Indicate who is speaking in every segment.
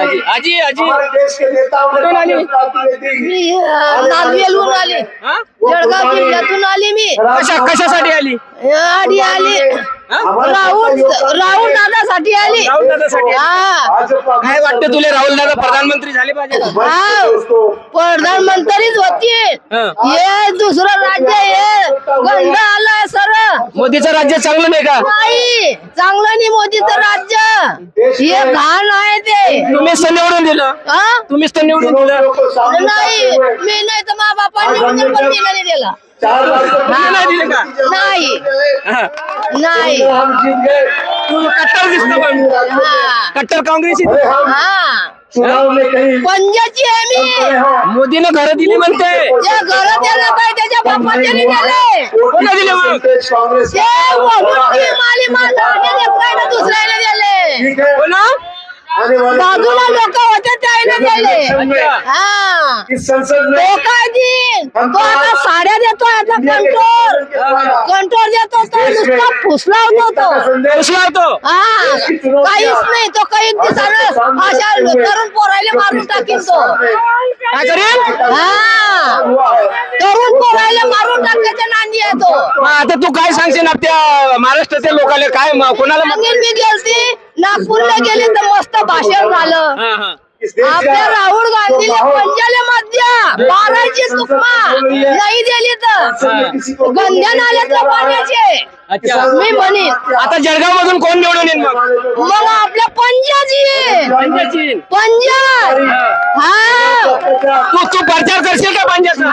Speaker 1: आजी आजी आजी.
Speaker 2: हमारे देश के नेताओं ने
Speaker 1: कुठून आली?
Speaker 3: मी अं, नांदवेलहून आली.
Speaker 1: हा?
Speaker 3: जळगाव जिल्ह्यातून आली मी.
Speaker 1: कशा कशासाठी आली?
Speaker 3: आली. राहुल राहुल दादासाठी आली.
Speaker 1: राहुल दादासाठी.
Speaker 3: हा.
Speaker 1: काय वाटतं तुला राहुल दादा प्रधानमंत्री झाले पाहिजे
Speaker 3: हा. प्रधानमंत्रीच होती
Speaker 1: हं.
Speaker 3: दुसरं राज्य हे गंध आलाय सर.
Speaker 1: मोदीचं राज्य चांगलं नाही का?
Speaker 3: नाही. चांगलं नाही मोदीचं राज्य. हे घाण आहे ते.
Speaker 1: तुम्हीच तर निवडून दिलं.
Speaker 3: हा
Speaker 1: तुम्हीच तर निवडून दिलं.
Speaker 3: नाही. मी नाही तर मा बापाने निवडून पण मी नाही दिला.
Speaker 1: तुम्ही नाही दिले का
Speaker 3: नाही.
Speaker 1: हा.
Speaker 3: नाही.
Speaker 1: तू कट्टर दिसतो पण.
Speaker 3: हा.
Speaker 1: कट्टर काँग्रेस
Speaker 3: हा. पंजाची आहे मी.
Speaker 1: मोदीनं घर दिली म्हणते.
Speaker 3: जे घर त्याला काय त्याच्या दिले
Speaker 1: कोणा दिले मग?
Speaker 2: कांग्रेस
Speaker 3: ते वरून ती माली माल काय ना दुसऱ्याला दिले.
Speaker 2: है
Speaker 1: ना
Speaker 3: बाजूला लोक होते त्याने हा.
Speaker 2: में
Speaker 3: तो काय दिन तो आता साड्या देतो आता कंटोर कंटोर देतो तो नुसता फुसला होतो. तो
Speaker 1: उचलावतो
Speaker 3: हा काहीच नाही तो काही दिवसानं अशा तरुण पोरायला मारून टाकीन तो.
Speaker 1: काय करेल?
Speaker 3: हा. तरुण पोरायला मारून टाकायच्या नांदी आहे तो.
Speaker 1: मग आता तू काय सांगशील आपल्या महाराष्ट्राच्या लोकांना? काय कोणाला
Speaker 3: मी गेलती. नागपूरला गेली तर मस्त भाषण झालं.
Speaker 1: हा, हा.
Speaker 3: आपल्या
Speaker 2: का
Speaker 3: राहुल गांधीला पंजाले मध्य बाराची तुकमा नाही दिली तर. गंध्या नाल्यातल्या पाण्याचे.
Speaker 1: अच्छा.
Speaker 3: मी म्हणेन
Speaker 1: आता जळगाव मधून कोण निवडून येईल मग?
Speaker 3: मग आपल्या पंजाची पंजाब हा.
Speaker 1: तू तू प्रचार करशील का पंजाचा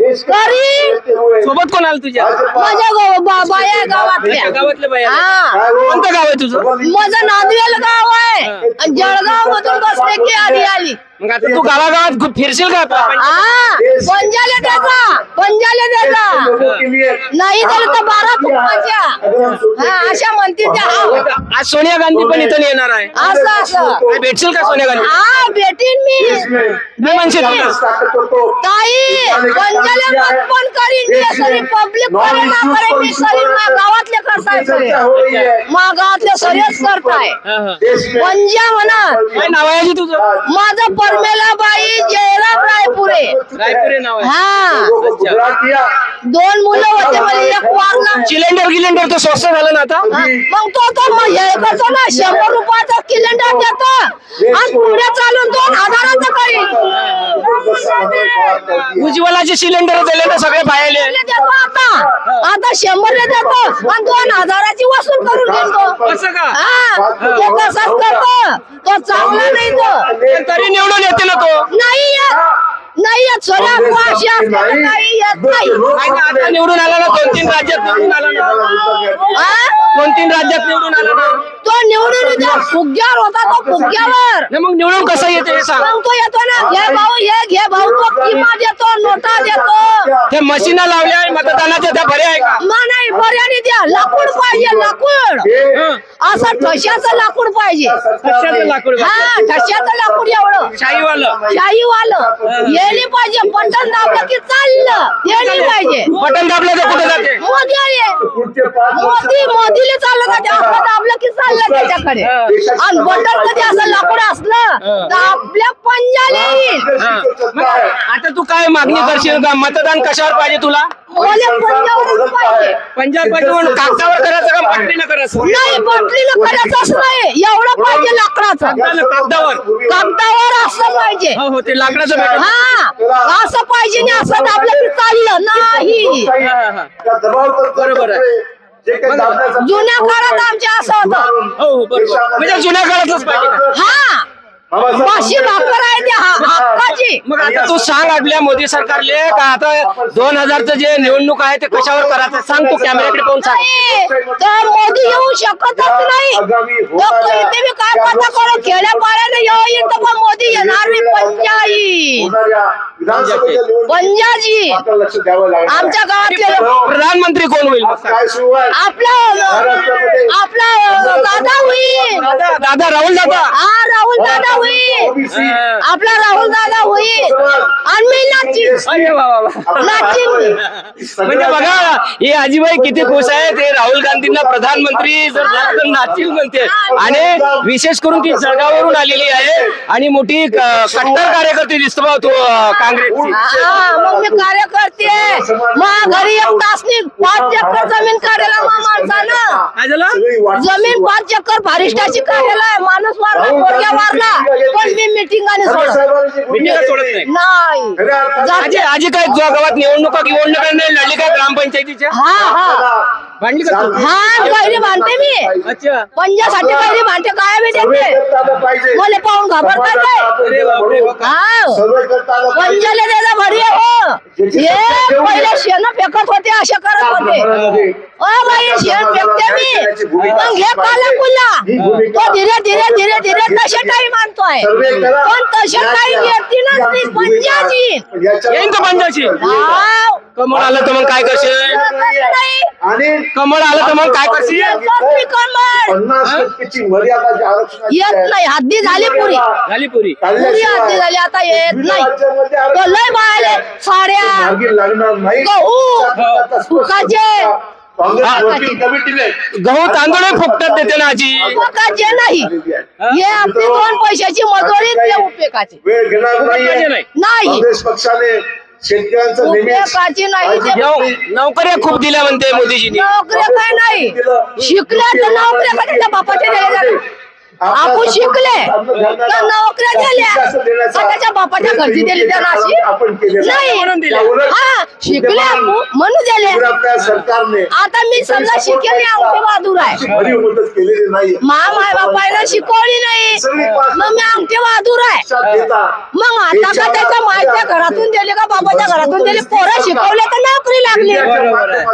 Speaker 3: करी
Speaker 1: सोबत कोण आलं तुझ्या?
Speaker 3: माझ्या गाव बाबा या गावातल्या.
Speaker 1: गावातले बाई आले.
Speaker 3: हा.
Speaker 1: कोणतं गाव आहे तुझं?
Speaker 3: माझं नांदवेल गाव आहे. आणि जळगाव मधून बसले की आधी आली.
Speaker 1: मग आता तू गावागावात फिरशील का
Speaker 3: हा. पंजाले त्याचा पंजाले
Speaker 2: लिए
Speaker 3: नाही झालं तर बारा तुपाच्या हा. अशा म्हणतील त्या. हा.
Speaker 1: आज सोनिया गांधी पण इथं येणार आहे.
Speaker 3: असं असं.
Speaker 1: काय भेटशील का सोनिया गांधी?
Speaker 3: हा भेटीन मी.
Speaker 1: म्हणशील
Speaker 3: ताई पंजाले पण करीन मी सरी पब्लिक करे ना करे मी सरी मा गावातले करताय सरे मा गावातले सरेच करताय पंजा म्हणा.
Speaker 1: काय नाव आहे आजी तुझं?
Speaker 3: माझं परमेला बाई जयराम रायपुरे.
Speaker 1: रायपुरे नाव आहे.
Speaker 3: हा. दोन मुलं होते मला
Speaker 1: सिलेंडर तर स्वस्त झालं ना आता?
Speaker 3: हा, मग तो तो मग हे करतो ना शंभर रुपयाचा सिलेंडर देतो. आणि पुढे चालून दोन हजाराचं करीन
Speaker 1: उज्ज्वलाचे सिलेंडर दिले ना सगळे
Speaker 3: पहिले देतो आता. आता शंभर देतो. आणि दोन हजाराची वसूल करून घेतो.
Speaker 1: असं का?
Speaker 3: हा तो तसाच करतो. तो चांगला नाही तो.
Speaker 1: पण तरी निवडून येते ना तो.
Speaker 3: नाही येत. नाही येत सोन्या नाही. येत नाही
Speaker 1: आता निवडून आला ना दोन तीन राज्यात निवडून आला ना.
Speaker 3: हा?
Speaker 1: दोन तीन राज्यात निवडून आला ना.
Speaker 3: तो निवडून येतो फुग्यावर होता तो फुग्यावर
Speaker 1: नाही मग निवडून कसं येते हे सांग.
Speaker 3: मग तो येतो ना. घे भाऊ हे घे भाऊ तो किमा देतो नोटा देतो.
Speaker 1: ते मशीना लावल्या आहे मतदानाच्या त्या बऱ्या आहे का?
Speaker 3: मग नाही बऱ्याने द्या. लाकूड पाहिजे लाकूड.
Speaker 1: हं.
Speaker 3: असं ठशाचं लाकूड पाहिजे.
Speaker 1: कशाचं लाकूड
Speaker 3: हा ठशाचं लाकूड.
Speaker 1: शाहीवालं.
Speaker 3: शाहीवालं. येली पाहिजे. बटन दाबलं की चाललं. येली पाहिजे.
Speaker 1: बटन दाबलं तर कुठे जाते?
Speaker 3: मोदी
Speaker 2: पाच
Speaker 3: मोदी मोदीला चाललं का? ते आपलं दाबलं की चाललं त्याच्याकडे. आणि बटन कधी असं लाकूड असलं तर आपल्या पंजाला येईल.
Speaker 2: है.
Speaker 1: आता तू काय मागणी करशील? का मतदान कशावर पाहिजे तुला?
Speaker 3: मला पाहिजे.
Speaker 1: पंजाब पाहिजे म्हणून कागदावर करायचं का? पट्टीनं करायचं?
Speaker 3: नाही बटलीनं करायचंच नाही. एवढं पाहिजे लाकडाचं.
Speaker 1: कागदानं, कागदावर
Speaker 3: कागदावर. असं पाहिजे.
Speaker 1: हो हो ते लाकडाचं भेटत
Speaker 3: हा असं पाहिजे नाही. असं दाबलं की चाललं नाही.
Speaker 1: बरोबर आहे.
Speaker 3: जुन्या काळात आमच्या असं होतं.
Speaker 1: हो हो बरोबर. म्हणजे जुन्या काळातच पाहिजे. का?
Speaker 3: हा. आहे हा- हक्काची
Speaker 1: मग आता तू सांग आपल्या मोदी सरकारले का आता दोन हजारचं जे निवडणूक आहे ते कशावर करायचं? सांग तू कॅमेऱ्याकडे पाहून सांग.
Speaker 3: तर मोदी येऊ शकतच नाही. मी काय पता तर पण मोदी येणार नाही पंजाई पंजाजी. आमच्या गावातले
Speaker 1: प्रधानमंत्री कोण होईल?
Speaker 3: आपला आपला दादा होईल.
Speaker 1: दादा दादा राहुल दादा.
Speaker 3: हा राहुल दादा होईल. आपला राहुल दादा होईल. आणि मी नाचीन
Speaker 1: अरे वा वा वा.
Speaker 3: नाचीन
Speaker 1: म्हणजे बघा हे आजीबाई किती खुश आहे ते राहुल गांधींना प्रधानमंत्री जर झालं तर नाचील म्हणते. आणि विशेष करून ती जळगाववरून आलेली आहे. आणि मोठी क- कट्टर कार्यकर्ती दिसतो बा तू अं, काँग्रेसची.
Speaker 3: हा मग मी कार्यकर्ते मग घरी एक तासनी पाच एकर जमीन काढायला मा माणसानं.
Speaker 1: काय झालं?
Speaker 3: जमीन पाच एकर फारिस्टाची काढलेला आहे माणूस वारला पोरग्या पण मी सोडत.
Speaker 1: सोडत नाही.
Speaker 3: नाही.
Speaker 1: आजी आजी काय गावात निवडणुका निवडणुका नाही? लढली काय ग्रामपंचायतीच्या?
Speaker 3: हा हा.
Speaker 1: भांडली का तू?
Speaker 3: हा कैरी बांधते मी.
Speaker 1: अच्छा.
Speaker 3: पंजासाठी कैरी बांधते काय मी देते. मला पाहून घाबरतात काय?
Speaker 1: हो. का?
Speaker 3: हा
Speaker 2: सर्वे करता आलं पाहिजे.
Speaker 3: पंजाला द्यायला भरी आहे, हो पहिले शेण फेकत होते असे करत होते. बाई शेण फेकते मी. मग हे काला कुल्ला तो धीरे धीरे धीरे धीरे तसे टाईम आणतोय. पण तसे टाईम येते ना ती पंजाची
Speaker 1: येईन का पंजाची? कमळ आलं तर मग काय करशील?
Speaker 3: नाही.
Speaker 2: आणि
Speaker 1: कमळ आलं तर मग काय करशील?
Speaker 3: कमळ.
Speaker 2: पन्नास टक्केची मर्यादा जी
Speaker 3: येत नाही. हद्दी झाली पुरी.
Speaker 1: झाली पुरी.
Speaker 3: पुरी हद्दी झाली आता येत नाही. तो लय बायले साड्या
Speaker 2: मार्गी लागणार नाही.
Speaker 3: गहू.
Speaker 2: काँग्रेस
Speaker 1: हा.
Speaker 2: वर्किंग कमिटीने
Speaker 1: गहू तांदूळ फुकटात देते ना आजी.
Speaker 3: उपयोगाचे नाही. हे? आपली दोन पैशाची मजुरी ते उपयोगाचे.
Speaker 2: वेळ घेणार.
Speaker 1: नाही.
Speaker 3: नाही.
Speaker 2: काँग्रेस पक्षाने शेतकऱ्यांचं
Speaker 3: नाही. ते
Speaker 1: नोकऱ्या खूप दिल्या म्हणते मोदीजींनी.
Speaker 3: नोकऱ्या काय नाही. शिकल्या तर नोकऱ्या बापाच्या दिल्या जातात आपण शिकले. तर नोकऱ्या दिल्या? त्याच्या बापाच्या घरची दिली त्या नाशी
Speaker 2: आपण
Speaker 1: म्हणून.
Speaker 3: नाही हा शिकले आपण म्हणून दिले
Speaker 2: आपल्या सरकारने
Speaker 3: आता मी समजा शिकेली अंगठी बहादूर आहे.
Speaker 2: अशी नाही
Speaker 3: मा माय बापायला शिकवली नाही. मग मी अंगठी बहादूर आहे मग आता का त्याच्या मायच्या घरातून दिले का बाबाच्या घरातून दिले? पोरं शिकवले तर नोकरी लागली.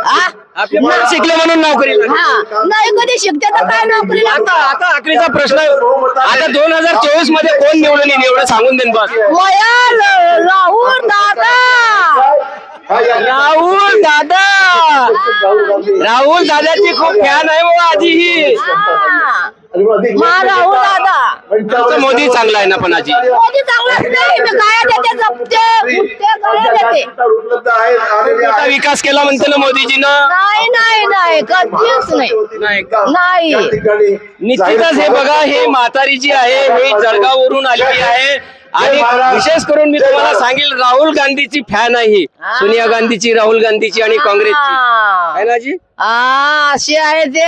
Speaker 3: हा?
Speaker 1: शिकले म्हणून नोकरी लागली.
Speaker 3: हा. नाही कधी शिकते तर काय नोकरी
Speaker 1: आता
Speaker 3: लागते
Speaker 1: आता आखरीचा प्रश्न आता दोन हजार चोवीसमध्ये कोण निवडून येईल एवढं सांगून देईन बस.
Speaker 3: राहुल दादा.
Speaker 1: राहुल दादा. राहुल दादाची खूप फॅन आहे हो आजी ही.
Speaker 3: हा.
Speaker 2: मग
Speaker 3: मा राहुल दादा.
Speaker 1: मोदी चांगला आहे ना पण आजी.
Speaker 3: मोदी चांगलाच नाही काय देते जपते. उठते गळे देते
Speaker 2: उपलब्ध आहेत आलेले
Speaker 1: आता
Speaker 2: आहेत.
Speaker 1: विकास केला म्हणते ना मोदीजीनं?
Speaker 3: नाही नाही नाही. कधीच नाही.
Speaker 1: नाही
Speaker 3: नाही.
Speaker 2: या ठिकाणी
Speaker 1: निश्चितच हे बघा हे म्हातारी जी आहे ही जळगाववरून आलेली आहे. आणि विशेष करून मी तुम्हाला सांगेल राहुल गांधीची फॅन आहे. ही. सोनिया गांधीची राहुल गांधीची आणि काँग्रेसची. आहे ना जी
Speaker 3: हा असे आहे ते.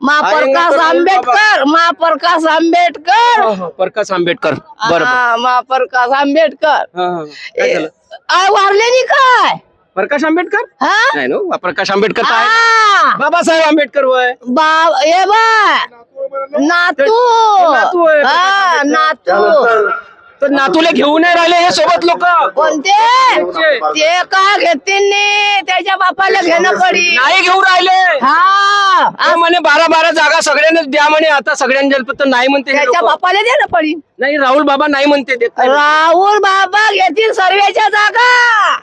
Speaker 3: महाप्रकाश आंबेडकर. महाप्रकाश आंबेडकर.
Speaker 1: प्रकाश आंबेडकर. बरोबर.
Speaker 3: हा, महाप्रकाश आंबेडकर.
Speaker 1: हा, हा. काय झालं?
Speaker 3: आ, वारले नाही काय?
Speaker 1: प्रकाश आंबेडकर?
Speaker 3: हा?
Speaker 1: नाही नो प्रकाश आंबेडकर तर आहे.
Speaker 3: आ,
Speaker 1: बाबासाहेब आंबेडकर वय.
Speaker 3: बाब बा नातू.
Speaker 1: ते नातू आहे.
Speaker 3: हा नातू.
Speaker 1: तर नातूला घेऊन नाही राहिले हे सोबत लोक.
Speaker 3: कोणते? ते काय घेतील नाही त्याच्या बापाला घेणं पडी.
Speaker 1: नाही घेऊन राहिले.
Speaker 3: हा.
Speaker 1: म्हणे बारा बारा जागा सगळ्यांनाच द्या म्हणे आता सगळ्यांच्या फक्त नाही म्हणते हे
Speaker 3: त्याच्या. बापाला देणं पडी.
Speaker 1: नाही राहुल बाबा नाही म्हणते देत नाही.
Speaker 3: राहुल बाबा घेतील सर्वेच्या जागा.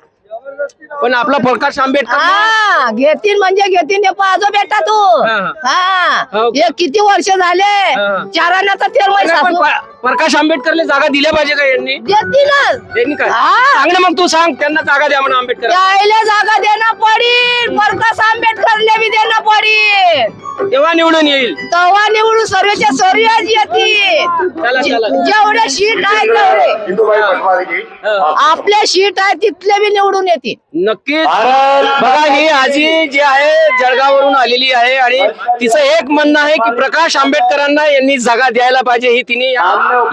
Speaker 1: पण आपला प्रकाश आंबेडकर
Speaker 3: हा घेतील म्हणजे घेतील. हे पाहतो बेटा तू.
Speaker 1: हा,
Speaker 3: हा.
Speaker 1: हो.
Speaker 3: हे. किती वर्ष झाले?
Speaker 1: हा.
Speaker 3: चारांना तर तेर
Speaker 1: नाही, पण
Speaker 3: सासू
Speaker 1: प- प्रकाश आंबेडकरला जागा दिल्या पाहिजे का यांनी?
Speaker 3: देतीलच
Speaker 1: त्यांनी काय?
Speaker 3: हा.
Speaker 1: सांग ना मग तू सांग त्यांना जागा द्या म्हणून आंबेडकर.
Speaker 3: त्याला जागा देणं पडील. प्रकाश आंबेडकरले बी देणं पडील.
Speaker 1: तेव्हा निवडून येईल.
Speaker 3: तवा निवडून सर्वेच्या सर्वच येतील.
Speaker 1: चला चला
Speaker 3: जेवढे सीट आहे तेवढे.
Speaker 2: हिंदूबाई पटवारी
Speaker 1: हा.
Speaker 3: आपले सीट आहे तिथले बी निवडून येतील.
Speaker 1: नक्कीच. बघा ही आजी जी आहे जळगाववरून आलेली आहे आणि तिचं एक म्हणणं आहे की प्रकाश आंबेडकरांना यांनी जागा द्यायला पाहिजे ही तिने या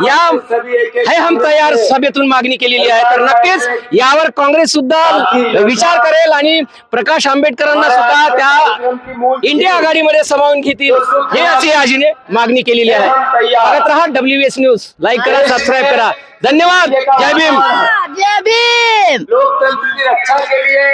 Speaker 1: या है हम तयार सभेतून मागणी केलेली आहे. तर नक्कीच यावर काँग्रेस सुद्धा विचार करेल आणि प्रकाश आंबेडकरांना सुद्धा त्या इंडिया आघाडीमध्ये समावून घेतील. हे अशी आजीने मागणी केलेली आहे. बघत रहा डब्ल्यू एस न्यूज लाईक करा सबस्क्राईब करा. धन्यवाद. जय भीम.
Speaker 3: जय भीम.
Speaker 2: लोकतंत्र की रक्षा के लिए